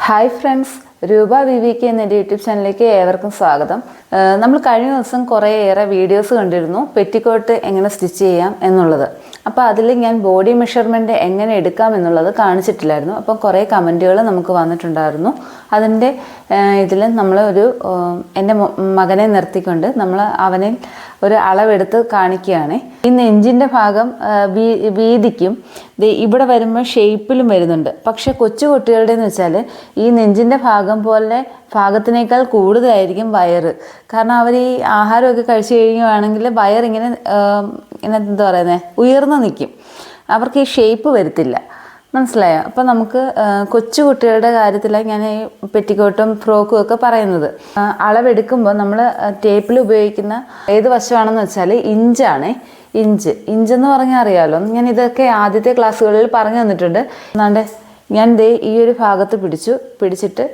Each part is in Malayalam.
Hi friends Roopa V V K എന്ന യൂട്യൂബ് ചാനലിലേക്ക് ഏവർക്കും സ്വാഗതം. നമ്മൾ കഴിഞ്ഞ ദിവസം കുറേയേറെ വീഡിയോസ് കണ്ടിരുന്നു. പെറ്റിക്കോട്ട് എങ്ങനെ സ്റ്റിച്ച് ചെയ്യാം എന്നുള്ളത്. അപ്പോൾ അതിൽ ഞാൻ ബോഡി മെഷർമെന്റ് എങ്ങനെ എടുക്കാം എന്നുള്ളത് കാണിച്ചിട്ടില്ലായിരുന്നു. അപ്പം കുറേ കമന്റുകൾ നമുക്ക് വന്നിട്ടുണ്ടായിരുന്നു. അതിന്റെ ഇതിൽ നമ്മൾ ഒരു എന്റെ മകനെ നിർത്തിക്കൊണ്ട് നമ്മൾ അവനെ ഒരു അളവെടുത്ത് കാണിക്കുകയാണ്. ഈ നെഞ്ചിന്റെ ഭാഗം വീതിക്കും. ഇവിടെ വരുമ്പോൾ ഷേപ്പിലും വരുന്നുണ്ട്. പക്ഷേ കൊച്ചു കുട്ടികളുടെ എന്ന് വെച്ചാൽ ഈ നെഞ്ചിന്റെ ഭാഗം പോലെ ഭാഗത്തിനേക്കാൾ കൂടുതലായിരിക്കും വയറ്. കാരണം അവർ ഈ ആഹാരമൊക്കെ കഴിച്ചു കഴിയുകയാണെങ്കിൽ വയറിങ്ങനെ എന്താ പറയുന്നത് ഉയർന്നു നിൽക്കും അവർക്ക് ഈ ഷേപ്പ് വരത്തില്ല. മനസ്സിലായോ? അപ്പം നമുക്ക് കൊച്ചുകുട്ടികളുടെ കൊച്ചു കുട്ടികളുടെ കാര്യത്തിലാണ് ഞാൻ ഈ പെറ്റിക്കോട്ടും ഫ്രോക്കും ഒക്കെ പറയുന്നത്. അളവെടുക്കുമ്പോൾ നമ്മൾ ടേപ്പിൽ ഉപയോഗിക്കുന്ന ഏത് വശമാണെന്ന് വെച്ചാൽ ഇഞ്ചാണ്. ഇഞ്ച്. ഇഞ്ചെന്ന് പറഞ്ഞാൽ അറിയാമല്ലോ ഞാൻ ഇതൊക്കെ ആദ്യത്തെ ക്ലാസ്സുകളിൽ പറഞ്ഞു തന്നിട്ടുണ്ട്. എന്നാണ്ട് ഞാൻ ദേ ഈ ഒരു ഭാഗത്ത് പിടിച്ചു. പിടിച്ചിട്ട്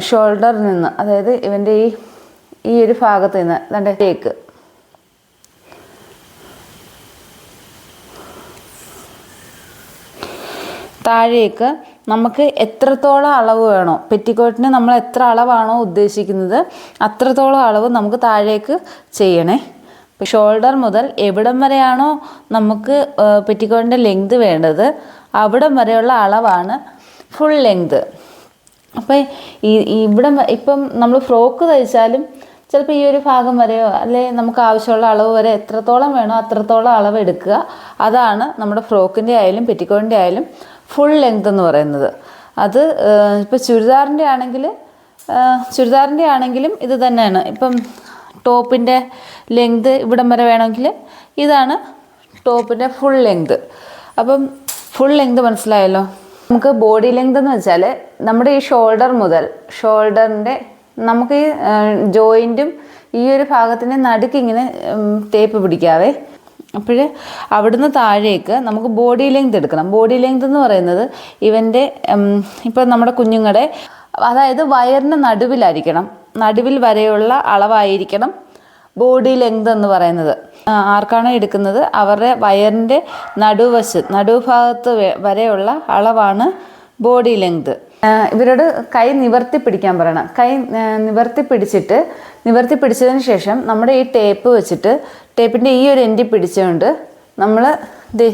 ഷോൾഡറിൽ നിന്ന് അതായത് ഇവന്റെ ഈ ഈ ഒരു ഭാഗത്ത് നിന്ന് ദാണ്ടെ ടേക്ക് താഴേക്ക് നമുക്ക് എത്രത്തോളം അളവ് വേണോ പെറ്റിക്കോട്ടിന് നമ്മൾ എത്ര അളവാണോ ഉദ്ദേശിക്കുന്നത് അത്രത്തോളം അളവ് നമുക്ക് താഴേക്ക് ചെയ്യണേ. ഷോൾഡർ മുതൽ എവിടം വരെയാണോ നമുക്ക് പെറ്റിക്കോട്ടിന്റെ ലെങ്ത് വേണ്ടത് അവിടം വരെയുള്ള അളവാണ് ഫുൾ ലെങ്ത്. അപ്പോൾ ഈ ഇവിടെ ഇപ്പം നമ്മൾ ഫ്രോക്ക് തയ്ച്ചാലും ചിലപ്പോൾ ഈ ഒരു ഭാഗം വരെയോ അല്ലെ നമുക്ക് ആവശ്യമുള്ള അളവ് വരെ എത്രത്തോളം വേണോ അത്രത്തോളം അളവ് എടുക്കുക അതാണ് നമ്മുടെ ഫ്രോക്കിന്റെ ആയാലും പെറ്റിക്കോണിന്റെ ആയാലും ഫുൾ ലെങ്ത് എന്ന് പറയുന്നത്. അത് ഇപ്പോൾ ചുരിദാറിന്റെ ആണെങ്കിൽ ചുരിദാറിന്റെ ആണെങ്കിലും ഇത് തന്നെയാണ്. ഇപ്പം ടോപ്പിന്റെ ലെങ്ത് ഇവിടം വരെ വേണമെങ്കിൽ ഇതാണ് ടോപ്പിന്റെ ഫുൾ ലെങ്ത് അപ്പം ഫുൾ ലെങ്ത് മനസ്സിലായല്ലോ? നമുക്ക് ബോഡി ലെങ്ത് എന്ന് വെച്ചാൽ നമ്മുടെ ഈ ഷോൾഡർ മുതൽ ഷോൾഡറിന്റെ നമുക്ക് ഈ ജോയിന്റും ഈ ഒരു ഭാഗത്തിന്റെ നടുക്ക് ഇങ്ങനെ ടേപ്പ് പിടിക്കാവേ. അപ്പോൾ അവിടുന്ന് താഴേക്ക് നമുക്ക് ബോഡി ലെങ്ത് എടുക്കണം. ബോഡി ലെങ്ത് എന്ന് പറയുന്നത് ഇവന്റെ ഇപ്പം നമ്മുടെ കുഞ്ഞുങ്ങളുടെ അതായത് വയറിന് നടുവിലായിരിക്കണം. നടുവിൽ വരെയുള്ള അളവായിരിക്കണം ബോഡി ലെങ്ത് എന്ന് പറയുന്നത്. ആർക്കാണോ എടുക്കുന്നത്? അവരുടെ വയറിന്റെ നടുവശ് നടുഭാഗത്ത് വരെയുള്ള അളവാണ് ബോഡി ലെങ്ത് ഇവരോട് കൈ നിവർത്തി പിടിക്കാൻ പറയണം. കൈ നിവർത്തി പിടിച്ചിട്ട് നിവർത്തി പിടിച്ചതിന് ശേഷം നമ്മുടെ ഈ ടേപ്പ് വെച്ചിട്ട് ടേപ്പിന്റെ ഈ ഒരു എൻഡി പിടിച്ചുകൊണ്ട് നമ്മൾ ദേ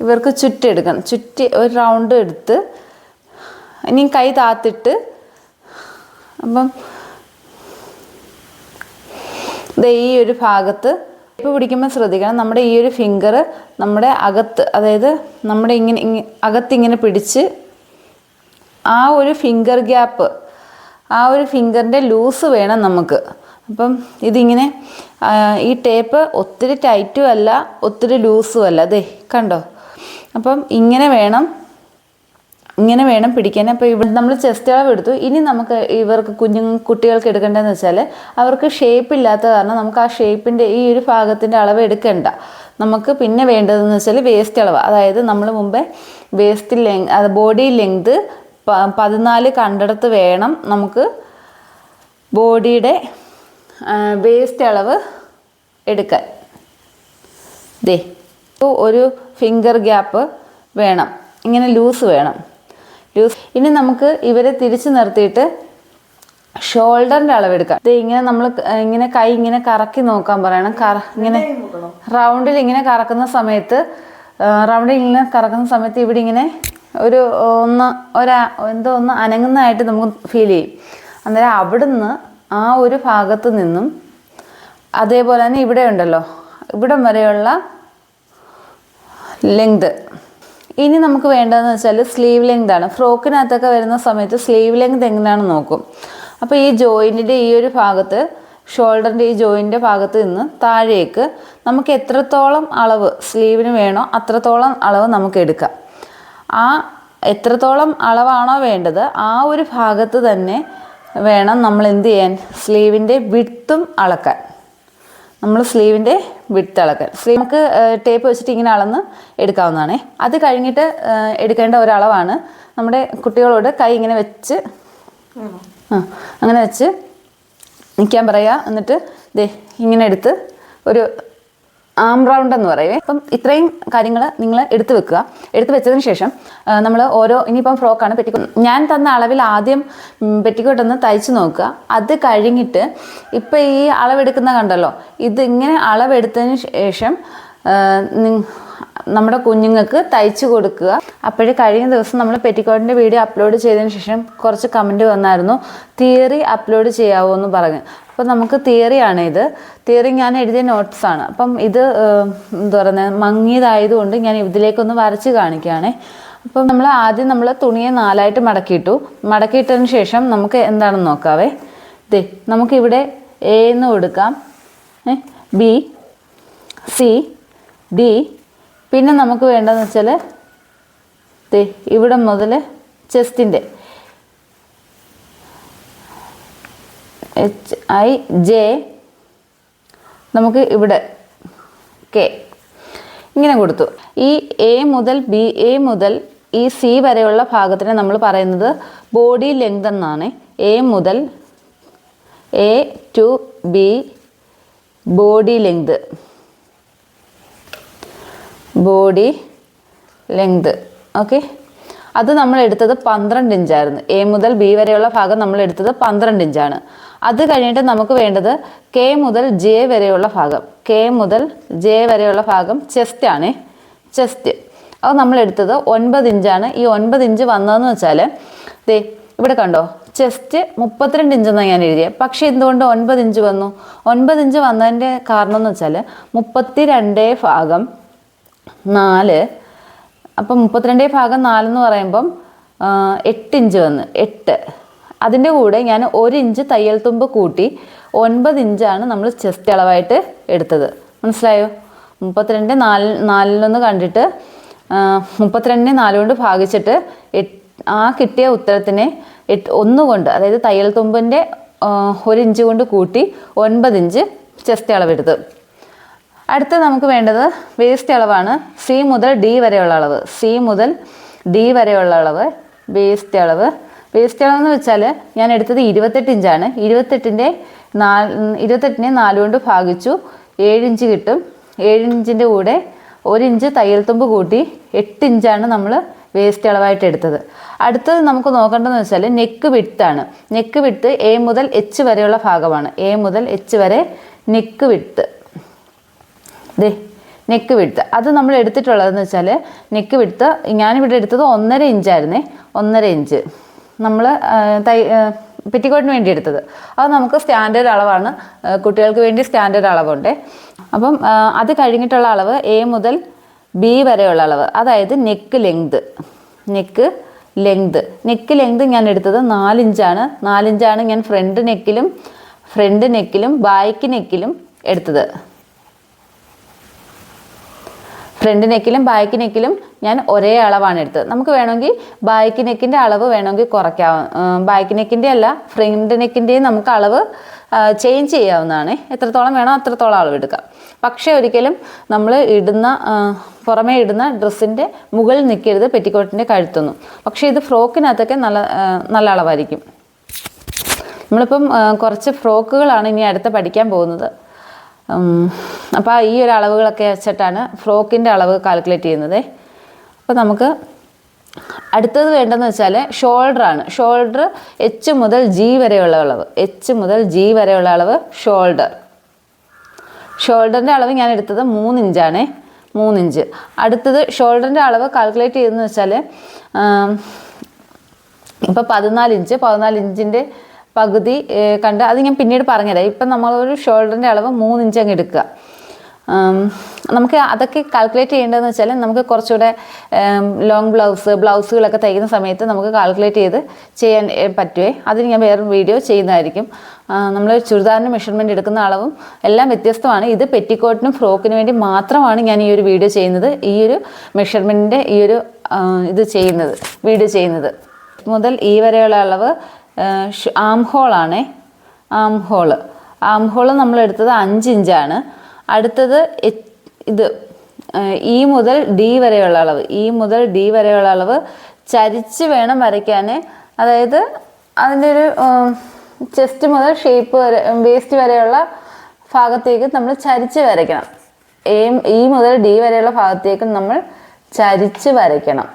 ഇവർക്ക് ചുറ്റി ചുറ്റെടുക്കണം ചുറ്റി ഒരു റൗണ്ട് എടുത്ത് ഇനി കൈ താത്തിട്ട് അപ്പം ദേ ഈ ഒരു ഭാഗത്ത് ടേപ്പ് പിടിക്കുമ്പോൾ ശ്രദ്ധിക്കണം. നമ്മുടെ ഈ ഒരു ഫിംഗർ നമ്മുടെ അകത്ത് അതായത് നമ്മുടെ ഇങ്ങനെ ഇങ്ങ- അകത്തിങ്ങനെ പിടിച്ച് ആ ഒരു ഫിംഗർ ഗ്യാപ്പ് ആ ഒരു ഫിംഗറിന്റെ ലൂസ് വേണം നമുക്ക്. അപ്പം ഇതിങ്ങനെ ഈ ടേപ്പ് ഒത്തിരി ടൈറ്റും അല്ല ഒത്തിരി ലൂസും അല്ല. അതെ കണ്ടോ? അപ്പം ഇങ്ങനെ വേണം ഇങ്ങനെ വേണം പിടിക്കാൻ. അപ്പോൾ ഇവിടെ നമ്മൾ ചെസ്റ്റ് അളവ് എടുത്തു. ഇനി നമുക്ക് ഇവർക്ക് കുഞ്ഞു കുട്ടികൾക്ക് എടുക്കേണ്ടതെന്ന് വെച്ചാൽ അവർക്ക് ഷേപ്പ് ഇല്ലാത്ത കാരണം നമുക്ക് ആ ഷേപ്പിന്റെ ഈ ഒരു ഭാഗത്തിന്റെ അളവ് എടുക്കണ്ട. നമുക്ക് പിന്നെ വേണ്ടതെന്ന് വെച്ചാൽ വേസ്റ്റ് അളവ്. അതായത് നമ്മൾ മുമ്പേ വേസ്റ്റ് ലെങ് അത് ബോഡി ലെങ്ത് പതിനാല് കണ്ടെടുത്ത് വേണം നമുക്ക് ബോഡിയുടെ വേസ്റ്റ് അളവ് എടുക്കാൻ. ദേ ഒരു ഫിംഗർ ഗ്യാപ്പ് വേണം. ഇങ്ങനെ ലൂസ് വേണം. ലൂസ് ഇനി നമുക്ക് ഇവരെ തിരിച്ചു നിർത്തിയിട്ട് ഷോൾഡറിന്റെ അളവെടുക്കാം ദേ ഇങ്ങനെ നമ്മൾ ഇങ്ങനെ കൈ ഇങ്ങനെ കറക്കി നോക്കാൻ പറയണം. കറ ഇങ്ങനെ റൗണ്ടിൽ ഇങ്ങനെ കറക്കുന്ന സമയത്ത് റൗണ്ടിൽ ഇങ്ങനെ കറക്കുന്ന സമയത്ത് ഇവിടെ ഇങ്ങനെ ഒരു ഒന്ന് ഒരാ എന്തോ ഒന്ന് അനങ്ങുന്നതായിട്ട് നമുക്ക് ഫീൽ ചെയ്യും. അന്നേരം അവിടുന്ന് ആ ഒരു ഭാഗത്ത് നിന്നും അതേപോലെ തന്നെ ഇവിടെ ഉണ്ടല്ലോ. ഇവിടം വരെയുള്ള ലെങ്ത് ഇനി നമുക്ക് വേണ്ടതെന്ന് വെച്ചാൽ സ്ലീവ് ലെങ്ത് ആണ്. ഫ്രോക്കിനകത്തൊക്കെ വരുന്ന സമയത്ത് സ്ലീവ് ലെങ്ത് എങ്ങനെയാണെന്ന് നോക്കും. അപ്പോൾ ഈ ജോയിന്റിന്റെ ഈ ഒരു ഭാഗത്ത് ഷോൾഡറിന്റെ ഈ ജോയിന്റെ ഭാഗത്ത് നിന്ന് താഴേക്ക് നമുക്ക് എത്രത്തോളം അളവ് സ്ലീവിന് വേണോ അത്രത്തോളം അളവ് നമുക്ക് എടുക്കാം. ആ എത്രത്തോളം അളവാണോ വേണ്ടത് ആ ഒരു ഭാഗത്ത് തന്നെ വേണം നമ്മൾ എന്ത് ചെയ്യാൻ? സ്ലീവിന്റെ വിട്ടും അളക്കാൻ. നമ്മൾ സ്ലീവിന്റെ വിട്ട് അളക്കാൻ. സ്ലീവ് നമുക്ക് ടേപ്പ് വെച്ചിട്ട് ഇങ്ങനെ അളന്ന് എടുക്കാവുന്നതാണ്. അത് കഴിഞ്ഞിട്ട് എടുക്കേണ്ട ഒരളവാണ് നമ്മുടെ കുട്ടികളോട് കൈ ഇങ്ങനെ വെച്ച് ആ അങ്ങനെ വെച്ച് നിൽക്കാൻ പറയുക. എന്നിട്ട് ദേ ഇങ്ങനെ എടുത്ത് ഒരു ആം റൗണ്ട് എന്ന് പറയുവേ അപ്പം ഇത്രയും കാര്യങ്ങൾ നിങ്ങൾ എടുത്തു വെക്കുക. എടുത്തു വെച്ചതിന് ശേഷം നമ്മൾ ഓരോ ഇനിയിപ്പം ഫ്രോക്കാണ് പെറ്റിക്കോട്ട് ഞാൻ തന്ന അളവിൽ ആദ്യം പെറ്റിക്കോട്ടൊന്ന് തയ്ച്ചു നോക്കുക. അത് കഴിഞ്ഞിട്ട് ഇപ്പം ഈ അളവെടുക്കുന്ന കണ്ടല്ലോ? ഇതിങ്ങനെ അളവെടുത്തതിന് ശേഷം നമ്മുടെ കുഞ്ഞുങ്ങൾക്ക് തയ്ച്ചു കൊടുക്കുക. അപ്പോഴേ കഴിഞ്ഞ ദിവസം നമ്മൾ പെറ്റിക്കോട്ടിന്റെ വീഡിയോ അപ്ലോഡ് ചെയ്തതിന് ശേഷം കുറച്ച് കമന്റ് വന്നായിരുന്നു. തിയറി അപ്ലോഡ് ചെയ്യാവോ എന്ന് പറഞ്ഞു. അപ്പോൾ നമുക്ക് തിയറിയാണ് ഇത്. തിയറി ഞാൻ എഴുതിയ നോട്ട്സാണ് അപ്പം ഇത് എന്താ പറയുന്നത് മങ്ങിയതായതുകൊണ്ട് ഞാൻ ഇതിലേക്കൊന്ന് വരച്ച് കാണിക്കുകയാണേ. അപ്പം നമ്മൾ ആദ്യം നമ്മൾ തുണിയെ നാലായിട്ട് മടക്കിയിട്ടു. മടക്കിയിട്ടതിന് ശേഷം നമുക്ക് എന്താണെന്ന് നോക്കാവേ? ദേ നമുക്കിവിടെ എ എന്ന് കൊടുക്കാം. ബി സി ഡി പിന്നെ നമുക്ക് വേണ്ടതെന്ന് വെച്ചാൽ ദേ ഇവിടെ മുതൽ ചെസ്റ്റിന്റെ എച്ച് ഐ ജെ നമുക്ക് ഇവിടെ കെ. ഇങ്ങനെ കൊടുത്തു. ഈ എ മുതൽ ബി എ മുതൽ ഈ സി വരെയുള്ള ഭാഗത്തിനെ നമ്മൾ പറയുന്നത് ബോഡി ലെങ്ത് എന്നാണ്. എ മുതൽ A to B body length. Body length. Okay? അത് നമ്മൾ എടുത്തത് പന്ത്രണ്ട് ഇഞ്ചായിരുന്നു. എ മുതൽ ബി വരെയുള്ള ഭാഗം നമ്മൾ എടുത്തത് പന്ത്രണ്ട് ഇഞ്ചാണ്. അത് കഴിഞ്ഞിട്ട് നമുക്ക് വേണ്ടത് കെ മുതൽ ജെ വരെയുള്ള ഭാഗം. കെ മുതൽ ജെ വരെയുള്ള ഭാഗം ചെസ്റ്റ് ആണ്. ചെസ്റ്റ് അത് നമ്മൾ എടുത്തത് ഒൻപത് ഇഞ്ചാണ്. ഈ ഒൻപത് ഇഞ്ച് വന്നതെന്ന് വെച്ചാൽ ദേ ഇവിടെ കണ്ടോ? ചെസ്റ്റ് മുപ്പത്തിരണ്ട് ഇഞ്ചെന്നാണ് ഞാൻ എഴുതിയത് പക്ഷേ എന്തുകൊണ്ട് ഒൻപത് ഇഞ്ച് വന്നു? ഒൻപത് ഇഞ്ച് വന്നതിന്റെ കാരണം എന്ന് വെച്ചാൽ മുപ്പത്തി രണ്ടേ ഭാഗം നാല്. അപ്പം മുപ്പത്തിരണ്ടേ ഭാഗം നാലെന്ന് പറയുമ്പം എട്ട് ഇഞ്ച് വന്ന്. എട്ട്. അതിന്റെ കൂടെ ഞാൻ ഒരു ഇഞ്ച് തയ്യൽ തുമ്പ് കൂട്ടി ഒൻപത് ഇഞ്ചാണ് നമ്മൾ ചെസ്റ്റ് അളവായിട്ട് എടുത്തത്. മനസ്സിലായോ? മുപ്പത്തിരണ്ട് നാല് നാലിലൊന്ന് കണ്ടിട്ട് മുപ്പത്തിരണ്ടിനെ നാലുകൊണ്ട് ഭാഗിച്ചിട്ട് ആ കിട്ടിയ ഉത്തരത്തിനെ ഒന്നുകൊണ്ട് അതായത് തയ്യൽ തുമ്പിന്റെ ഒരു ഇഞ്ച് കൊണ്ട് കൂട്ടി ഒൻപത് ഇഞ്ച് ചെസ്റ്റ് അളവെടുത്ത്. അടുത്ത നമുക്ക് വേണ്ടത് വേസ്റ്റ് അളവാണ്. സി മുതൽ ഡി വരെയുള്ള അളവ്. സി മുതൽ ഡി വരെയുള്ള അളവ് വേസ്റ്റ് അളവ്. വേസ്റ്റ് അളവെന്ന് വെച്ചാൽ ഞാൻ എടുത്തത് ഇരുപത്തെട്ട് ഇഞ്ചാണ്. ഇരുപത്തെട്ടിന്റെ നാല് ഇരുപത്തെട്ടിനെ നാലുകൊണ്ട് ഭാഗിച്ചു. ഏഴിഞ്ച് കിട്ടും. ഏഴിഞ്ചിന്റെ കൂടെ ഒരു ഇഞ്ച് തയ്യൽ തുമ്പ് കൂട്ടി എട്ട് ഇഞ്ചാണ് നമ്മൾ വേസ്റ്റ് അളവായിട്ട് എടുത്തത്. അടുത്തത് നമുക്ക് നോക്കേണ്ടതെന്ന് വെച്ചാൽ നെക്ക് വിട്താണ് നെക്ക് വിട്ട് എ മുതൽ എച്ച് വരെയുള്ള ഭാഗമാണ്. എ മുതൽ എച്ച് വരെ നെക്ക് വിട്ട് ദേ നെക്ക് വിടുത്ത് അത് നമ്മൾ എടുത്തിട്ടുള്ളതെന്ന് വെച്ചാൽ നെക്ക് വിടുത്ത് ഞാനിവിടെ എടുത്തത് ഒന്നര ഇഞ്ചായിരുന്നേ. ഒന്നര ഇഞ്ച്. നമ്മൾ തൈ പെറ്റിക്കോട്ടിന് വേണ്ടി എടുത്തത് അത് നമുക്ക് സ്റ്റാൻഡേർഡ് അളവാണ്. കുട്ടികൾക്ക് വേണ്ടി സ്റ്റാൻഡേർഡ് അളവുണ്ട്. അപ്പം അത് കഴിഞ്ഞിട്ടുള്ള അളവ് എ മുതൽ ബി വരെയുള്ള അളവ്. അതായത് neck length neck length neck length ഞാൻ എടുത്തത് നാലിഞ്ചാണ് നാലിഞ്ചാണ് ഞാൻ ഫ്രണ്ട് നെക്കിലും ഫ്രണ്ട് നെക്കിലും ബാക്ക് നെക്കിലും എടുത്തത്. ഫ്രണ്ട് നെക്കിലും ബാക്ക് നെക്കിലും ഞാൻ ഒരേ അളവാണ് എടുത്തത്. നമുക്ക് വേണമെങ്കിൽ ബാക്ക് നെക്കിന്റെ അളവ് വേണമെങ്കിൽ കുറയ്ക്കാം. ബാക്ക് നെക്കിന്റെ അല്ല ഫ്രണ്ട് നെക്കിന്റെയും നമുക്ക് അളവ് ചേഞ്ച് ചെയ്യാവുന്നതാണ്. എത്രത്തോളം വേണോ അത്രത്തോളം അളവ് എടുക്കാം. പക്ഷേ ഒരിക്കലും നമ്മൾ ഇടുന്ന പുറമേ ഇടുന്ന ഡ്രസ്സിന്റെ മുകളിൽ നിൽക്കരുത് പെറ്റിക്കോട്ടിന്റെ കഴുത്തൊന്നും. പക്ഷേ ഇത് ഫ്രോക്കിനകത്തൊക്കെ നല്ല നല്ല അളവായിരിക്കും. നമ്മളിപ്പം കുറച്ച് ഫ്രോക്കുകളാണ് ഇനി അടുത്ത് പഠിക്കാൻ പോകുന്നത്. അപ്പോൾ ഈ ഒരു അളവുകളൊക്കെ വെച്ചിട്ടാണ് ഫ്രോക്കിന്റെ അളവ് കാൽക്കുലേറ്റ് ചെയ്യുന്നത്. അപ്പോൾ നമുക്ക് അടുത്തത് വേണ്ടതെന്ന് വെച്ചാൽ ഷോൾഡറാണ് ഷോൾഡർ എച്ച് മുതൽ ജി വരെയുള്ള അളവ്. എച്ച് മുതൽ ജി വരെയുള്ള അളവ് ഷോൾഡർ ഷോൾഡറിന്റെ അളവ് ഞാൻ എടുത്തത് മൂന്നിഞ്ചാണേ മൂന്നിഞ്ച് അടുത്തത് ഷോൾഡറിന്റെ അളവ് കാൽക്കുലേറ്റ് ചെയ്തെന്ന് വെച്ചാൽ ഇപ്പോൾ പതിനാല് ഇഞ്ച് പതിനാല് ഇഞ്ചിന്റെ പകുതി കണ്ട് അത് ഞാൻ പിന്നീട് പറഞ്ഞുതരാം. ഇപ്പം നമ്മളൊരു ഷോൾഡറിന്റെ അളവ് മൂന്ന് ഇഞ്ച് അങ്ങ് എടുക്കുക. നമുക്ക് അതൊക്കെ കാൽക്കുലേറ്റ് ചെയ്യേണ്ടതെന്ന് വെച്ചാൽ നമുക്ക് കുറച്ചുകൂടെ ലോങ് ബ്ലൗസ് ബ്ലൗസുകളൊക്കെ തയ്ക്കുന്ന സമയത്ത് നമുക്ക് കാൽക്കുലേറ്റ് ചെയ്ത് ചെയ്യാൻ പറ്റുമേ അതിന് ഞാൻ വേറെ വീഡിയോ ചെയ്യുന്നതായിരിക്കും. നമ്മൾ ചുരിദാറിന് മെഷർമെന്റ് എടുക്കുന്ന അളവും എല്ലാം വ്യത്യസ്തമാണ്. ഇത് പെറ്റിക്കോട്ടിനും ഫ്രോക്കിനും വേണ്ടി മാത്രമാണ് ഞാൻ ഈ ഒരു വീഡിയോ ചെയ്യുന്നത്. ഈ ഒരു മെഷർമെന്റിന്റെ ഈ ഒരു ഇത് ചെയ്യുന്നത് വീഡിയോ ചെയ്യുന്നത്. മുതൽ ഈ വരെയുള്ള അളവ് ആം ഹോളാണേ ആം ഹോൾ ആം ഹോൾ നമ്മൾ എടുത്തത് അഞ്ച് ഇഞ്ചാണ് അടുത്തത് ഇത് ഇ മുതൽ ഡി വരെയുള്ള അളവ്. ഇ മുതൽ ഡി വരെയുള്ള അളവ് ചരിച്ച് വേണം വരയ്ക്കാൻ അതായത് അതിന്റെ ഒരു ചെസ്റ്റ് മുതൽ ഷേപ്പ് വരെ വേസ്റ്റ് വരെയുള്ള ഭാഗത്തേക്ക് നമ്മൾ ചരിച്ച് വരയ്ക്കണം. എ ഇ മുതൽ ഡി വരെയുള്ള ഭാഗത്തേക്ക് നമ്മൾ ചരിച്ച് വരയ്ക്കണം.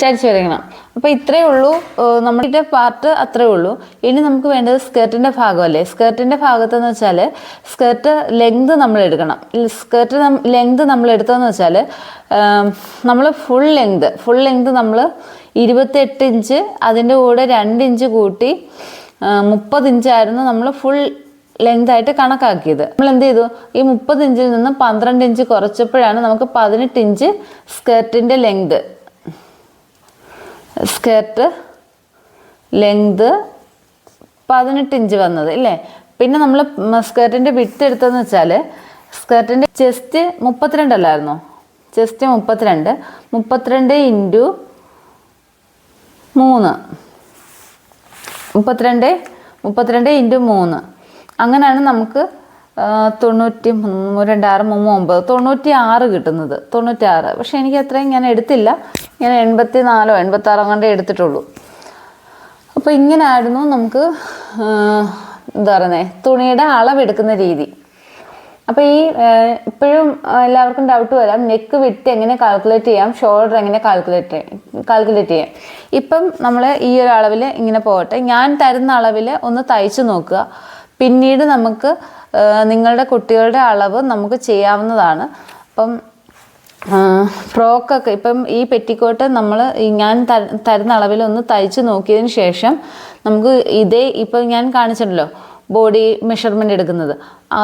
ചരിച്ച് വരയ്ക്കണം അപ്പോൾ ഇത്രയേ ഉള്ളൂ. നമ്മുടെ പാർട്ട് അത്രയേ ഉള്ളൂ. ഇനി നമുക്ക് വേണ്ടത് സ്കേർട്ടിന്റെ ഭാഗമല്ലേ? സ്കേർട്ടിന്റെ ഭാഗത്തെന്ന് വെച്ചാൽ സ്കേർട്ട് ലെങ്ത് നമ്മൾ എടുക്കണം. സ്കേർട്ട് ലെങ്ത് നമ്മൾ എടുത്തതെന്ന് വെച്ചാൽ നമ്മൾ ഫുൾ ലെങ്ത് ഫുൾ ലെങ്ത് നമ്മൾ ഇരുപത്തെട്ട് ഇഞ്ച് അതിന്റെ കൂടെ രണ്ട് ഇഞ്ച് കൂട്ടി മുപ്പത് ഇഞ്ചായിരുന്നു നമ്മൾ ഫുൾ ലെങ്ത് ആയിട്ട് കണക്കാക്കിയത്. നമ്മൾ എന്ത് ചെയ്തു? ഈ മുപ്പത് ഇഞ്ചിൽ നിന്ന് പന്ത്രണ്ട് ഇഞ്ച് കുറച്ചപ്പോഴാണ് നമുക്ക് പതിനെട്ട് ഇഞ്ച് സ്കേർട്ടിന്റെ ലെങ്ത് സ്കേർട്ട് ലെങ്ത് പതിനെട്ട് ഇഞ്ച് വന്നത് ഇല്ലേ? പിന്നെ നമ്മൾ സ്കേർട്ടിന്റെ വിട്ട് എടുത്തതെന്ന് വെച്ചാൽ സ്കേർട്ടിന്റെ ചെസ്റ്റ് മുപ്പത്തിരണ്ടല്ലായിരുന്നോ ചെസ്റ്റ് മുപ്പത്തിരണ്ട് മുപ്പത്തിരണ്ട് ഇന്റു മൂന്ന്. മുപ്പത്തിരണ്ട് മുപ്പത്തിരണ്ട് ഇന്റു മൂന്ന്. അങ്ങനെയാണ് നമുക്ക് തൊണ്ണൂറ്റി രണ്ടാറ് മൂന്ന് ഒമ്പത്. തൊണ്ണൂറ്റി ആറ് കിട്ടുന്നത്. തൊണ്ണൂറ്റി ആറ് പക്ഷെ എനിക്ക് അത്രയും ഞാൻ എടുത്തില്ല. ഞാൻ എൺപത്തി നാലോ എൺപത്താറോ കണ്ടേ എടുത്തിട്ടുള്ളൂ. അപ്പോൾ ഇങ്ങനായിരുന്നു നമുക്ക് എന്താ പറയുന്നത് തുണിയുടെ അളവെടുക്കുന്ന രീതി. അപ്പോൾ ഈ ഇപ്പോഴും എല്ലാവർക്കും ഡൗട്ട് വരാം. നെക്ക് വിട്ട് എങ്ങനെ കാൽക്കുലേറ്റ് ചെയ്യാം? ഷോൾഡർ എങ്ങനെ കാൽക്കുലേറ്റ് കാൽക്കുലേറ്റ് ചെയ്യാം. ഇപ്പം നമ്മൾ ഈ ഒരു അളവിൽ ഇങ്ങനെ പോകട്ടെ. ഞാൻ തരുന്ന അളവിൽ ഒന്ന് തയ്ച്ചു നോക്കുക. പിന്നീട് നമുക്ക് നിങ്ങളുടെ കുട്ടികളുടെ അളവ് നമുക്ക് ചെയ്യാവുന്നതാണ്. അപ്പം ഫ്രോക്കൊക്കെ ഇപ്പം ഈ പെറ്റിക്കോട്ട് നമ്മൾ ഞാൻ തരുന്ന അളവിൽ ഒന്ന് തയ്ച്ച് നോക്കിയതിന് ശേഷം നമുക്ക് ഇതേ ഇപ്പം ഞാൻ കാണിച്ചിട്ടുണ്ടല്ലോ ബോഡി മെഷർമെന്റ് എടുക്കുന്നത്.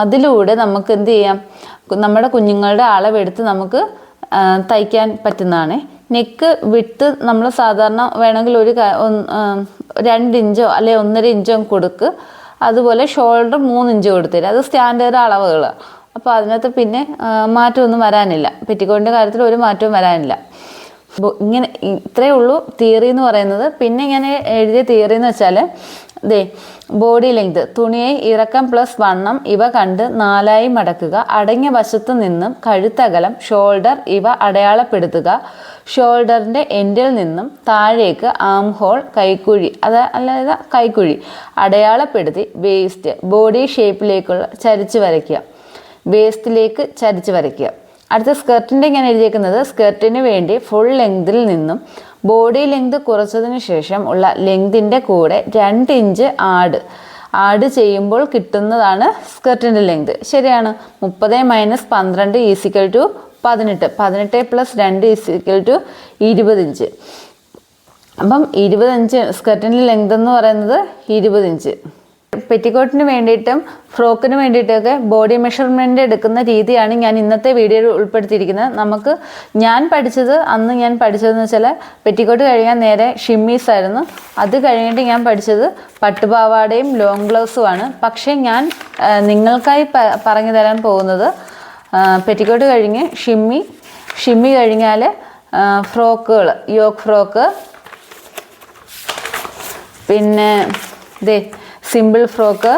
അതിലൂടെ നമുക്ക് എന്ത് ചെയ്യാം? നമ്മുടെ കുഞ്ഞുങ്ങളുടെ അളവെടുത്ത് നമുക്ക് തയ്ക്കാൻ പറ്റുന്നതാണ്. നെക്ക് വിട്ട് നമ്മൾ സാധാരണ വേണമെങ്കിൽ ഒരു രണ്ടിഞ്ചോ അല്ലെ ഒന്നര ഇഞ്ചോ കൊടുക്ക്. അതുപോലെ ഷോൾഡർ മൂന്ന് ഇഞ്ച് കൊടുത്തില്ല? അത് സ്റ്റാൻഡേർഡ് അളവുകൾ അപ്പോൾ അതിനകത്ത് പിന്നെ മാറ്റമൊന്നും വരാനില്ല. പെറ്റിക്കോട്ടിന്റെ കാര്യത്തിൽ ഒരു മാറ്റവും വരാനില്ല. ഇങ്ങനെ ഇത്രയേ ഉള്ളൂ തിയറി എന്ന് പറയുന്നത്. പിന്നെ ഇങ്ങനെ എഴുതിയ തിയറി എന്ന് വെച്ചാൽ ദേ ബോഡി ലെങ്ത് തുണിയെ ഇറക്കം പ്ലസ് വണ്ണം ഇവ കണ്ട് നാലായി മടക്കുക അടങ്ങിയ വശത്തു നിന്നും കഴുത്തകലം ഷോൾഡർ ഇവ അടയാളപ്പെടുത്തുക ഷോൾഡറിന്റെ എൻഡിൽ നിന്നും താഴേക്ക് ആം ഹോൾ കൈക്കുഴി അത് അല്ലാതെ കൈക്കുഴി അടയാളപ്പെടുത്തി വേസ്റ്റ് ബോഡി ഷേപ്പിലേക്കുള്ള ചരിച്ച് വരയ്ക്കുക. വേസ്റ്റിലേക്ക് ചരിച്ച് വരയ്ക്കുക. അടുത്ത സ്കർട്ടിന്റെ ഞാൻ എഴുതിയേക്കുന്നത് സ്കർട്ടിന് വേണ്ടി ഫുൾ ലെങ്തിൽ നിന്നും ബോഡി ലെങ്ത് കുറച്ചതിന് ശേഷം ഉള്ള ലെങ്തിന്റെ കൂടെ രണ്ട് ഇഞ്ച് ആഡ്. ആഡ് ചെയ്യുമ്പോൾ കിട്ടുന്നതാണ് സ്കർട്ടിന്റെ ലെങ്ത് ശരിയാണ്. മുപ്പത് മൈനസ് പന്ത്രണ്ട് ഈസിക്കൽ ടു പതിനെട്ട്. പതിനെട്ട് പ്ലസ് രണ്ട് ഈസിക്കൽ ടു ഇരുപത് ഇഞ്ച്. അപ്പം ഇരുപത് ഇഞ്ച് സ്കർട്ടിന്റെ ലെങ്ത് എന്ന് പറയുന്നത് ഇരുപത് ഇഞ്ച്. പെറ്റിക്കോട്ടിന് വേണ്ടിയിട്ടും ഫ്രോക്കിന് വേണ്ടിയിട്ടൊക്കെ ബോഡി മെഷർമെന്റ് എടുക്കുന്ന രീതിയാണ് ഞാൻ ഇന്നത്തെ വീഡിയോയിൽ ഉൾപ്പെടുത്തിയിരിക്കുന്നത്. നമുക്ക് ഞാൻ പഠിച്ചത് അന്ന് ഞാൻ പഠിച്ചതെന്ന് വെച്ചാൽ പെറ്റിക്കോട്ട് കഴിയാൻ നേരെ ഷിമ്മീസ് ആയിരുന്നു. അത് കഴിഞ്ഞിട്ട് ഞാൻ പഠിച്ചത് പട്ടുപാവാടയും ലോങ് ഗ്ലൗസുമാണ് പക്ഷേ ഞാൻ നിങ്ങൾക്കായി പറഞ്ഞു തരാൻ പോകുന്നത് പെറ്റിക്കോട്ട് കഴിഞ്ഞ് ഷിമ്മി ഷിമ്മി കഴിഞ്ഞാൽ ഫ്രോക്കുകൾ യോക്ക് ഫ്രോക്ക്. പിന്നെ ദേ സിമ്പിൾ ഫ്രോക്ക്.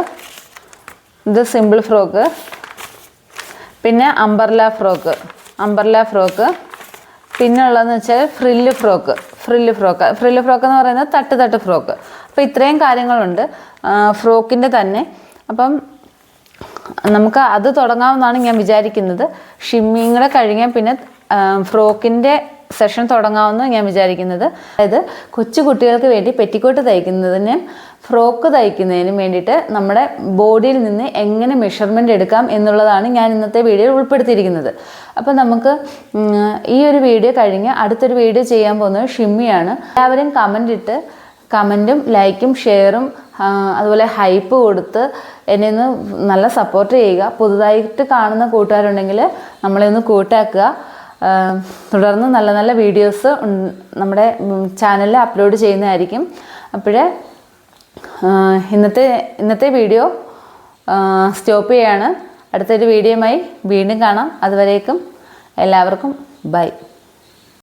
ഇത് സിമ്പിൾ ഫ്രോക്ക്. പിന്നെ അംബർല ഫ്രോക്ക് അംബർല ഫ്രോക്ക്. പിന്നെ ഉള്ളതെന്ന് വെച്ചാൽ frill frock frill frock. Frill frock എന്ന് പറയുന്നത് തട്ട് തട്ട് ഫ്രോക്ക്. അപ്പോൾ ഇത്രയും കാര്യങ്ങളുണ്ട്. ഫ്രോക്കിന്റെ തന്നെ. അപ്പം നമുക്ക് അത് തുടങ്ങാമെന്നാണ് ഞാൻ വിചാരിക്കുന്നത്. ഷിമ്മിങ് കൂടെ കഴിഞ്ഞാൽ പിന്നെ ഫ്രോക്കിന്റെ സെഷൻ തുടങ്ങാമെന്ന് ഞാൻ വിചാരിക്കുന്നത്. അതായത് കൊച്ചു കുട്ടികൾക്ക് വേണ്ടി പെറ്റിക്കോട്ട് തയ്ക്കുന്നതിനും ഫ്രോക്ക് തയ്ക്കുന്നതിനും വേണ്ടിയിട്ട് നമ്മുടെ ബോഡിയിൽ നിന്ന് എങ്ങനെ മെഷർമെന്റ് എടുക്കാം എന്നുള്ളതാണ് ഞാൻ ഇന്നത്തെ വീഡിയോയിൽ ഉൾപ്പെടുത്തിയിരിക്കുന്നത്. അപ്പോൾ നമുക്ക് ഈ ഒരു വീഡിയോ കഴിഞ്ഞ് അടുത്തൊരു വീഡിയോ ചെയ്യാൻ പോകുന്നത് ഷിമ്മിയാണ്. എല്ലാവരും കമന്റ് ഇട്ട് കമന്റും ലൈക്കും ഷെയറും അതുപോലെ ഹൈപ്പ് കൊടുത്ത് എന്നെ ഒന്ന് നല്ല സപ്പോർട്ട് ചെയ്യുക. പുതുതായിട്ട് കാണുന്ന കൂട്ടുകാരുണ്ടെങ്കിൽ നമ്മളെ ഒന്ന് കൂട്ടാക്കുക. തുടർന്ന് നല്ല നല്ല വീഡിയോസ് നമ്മുടെ ചാനലിൽ അപ്ലോഡ് ചെയ്യുന്നതായിരിക്കും. അപ്പോഴേ ഇന്നത്തെ ഇന്നത്തെ വീഡിയോ സ്റ്റോപ്പ് ചെയ്യാണ്. അടുത്തൊരു വീഡിയോയുമായി വീണ്ടും കാണാം. അതുവരേക്കും എല്ലാവർക്കും ബൈ